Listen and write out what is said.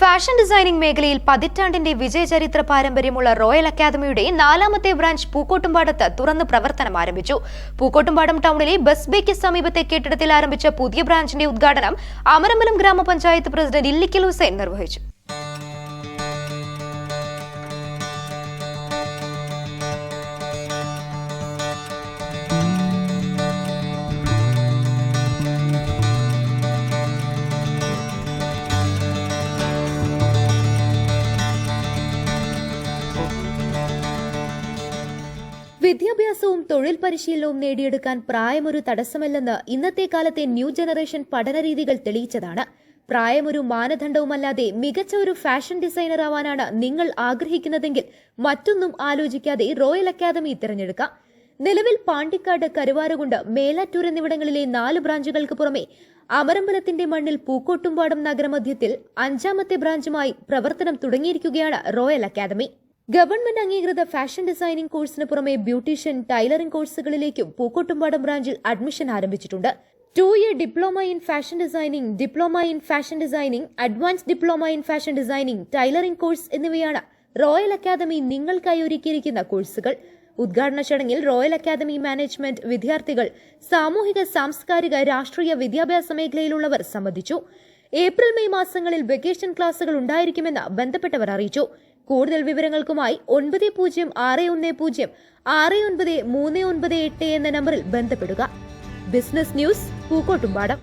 Fashion designing മേഖലയിൽ പതിറ്റാണ്ടിന്റെ വിജയചരിത്ര പാരമ്പര്യമുള്ള royal അക്കാദമിയുടെ നാലാമത്തെ ബ്രാഞ്ച് പൂക്കോട്ടുംപാടത്ത് തുറന്ന് പ്രവർത്തനം ആരംഭിച്ചു. പൂക്കോട്ടുംപാടം ടൗണിലെ ബസ് ബേക്ക് സമീപത്തെ കെട്ടിടത്തിൽ ആരംഭിച്ച പുതിയ ബ്രാഞ്ചിന്റെ ഉദ്ഘാടനം അമരമ്പലം ഗ്രാമപഞ്ചായത്ത് പ്രസിഡന്റ് ഇല്ലിക്കൽ ഹുസൈൻ നിർവഹിച്ചു. വിദ്യാഭ്യാസവും തൊഴിൽ പരിശീലനവും നേടിയെടുക്കാൻ പ്രായമൊരു തടസ്സമല്ലെന്ന് ഇന്നത്തെ കാലത്തെ ന്യൂ ജനറേഷൻ പഠനരീതികൾ തെളിയിച്ചതാണ്. പ്രായമൊരു മാനദണ്ഡവുമല്ലാതെ മികച്ച ഒരു ഫാഷൻ ഡിസൈനർ ആവാനാണ് നിങ്ങൾ ആഗ്രഹിക്കുന്നതെങ്കിൽ മറ്റൊന്നും ആലോചിക്കാതെ റോയൽ അക്കാദമി തിരഞ്ഞെടുക്കാം. നിലവിൽ പാണ്ടിക്കാട് കരുവാരകുണ്ട് മേലാറ്റൂർ എന്നിവിടങ്ങളിലെ നാല് ബ്രാഞ്ചുകൾക്ക് പുറമെ അമരമ്പലത്തിന്റെ മണ്ണിൽ പൂക്കോട്ടുംപാടം നഗരമധ്യത്തിൽ അഞ്ചാമത്തെ ബ്രാഞ്ചുമായി പ്രവർത്തനം തുടങ്ങിയിരിക്കുകയാണ് റോയൽ അക്കാദമി. ഗവൺമെന്റ് അംഗീകൃത ഫാഷൻ ഡിസൈനിംഗ് കോഴ്സിന് പുറമെ ബ്യൂട്ടീഷ്യൻ ടൈലറിംഗ് കോഴ്സുകളിലേക്കും പൂക്കോട്ടുംപാടം ബ്രാഞ്ചിൽ അഡ്മിഷൻ ആരംഭിച്ചിട്ടുണ്ട്. Two year diploma in fashion designing diploma in fashion designing advance diploma in fashion designing tailoring course എന്നിവയാണ് റോയൽ അക്കാദമി നിങ്ങൾക്കായി ഒരുക്കിയിരിക്കുന്ന കോഴ്സുകൾ. ഉദ്ഘാടന ചടങ്ങിൽ റോയൽ അക്കാദമി മാനേജ്മെന്റ് വിദ്യാർത്ഥികൾ സാമൂഹിക സാംസ്കാരിക രാഷ്ട്രീയ വിദ്യാഭ്യാസ മേഖലയിലുള്ളവർ സംബന്ധിച്ചു. ഏപ്രിൽ മെയ് മാസങ്ങളിൽ വെക്കേഷൻ ക്ലാസുകൾ ഉണ്ടായിരിക്കുമെന്ന് ബന്ധപ്പെട്ടവർ അറിയിച്ചു. കൂടുതൽ വിവരങ്ങൾക്കുമായി ഒൻപത് പൂജ്യം ആറ് ഒന്ന് പൂജ്യം ആറ് ഒൻപത് മൂന്ന് ഒൻപത് എട്ട് എന്ന നമ്പറിൽ ബന്ധപ്പെടുക. Business news Pookkottumpadam.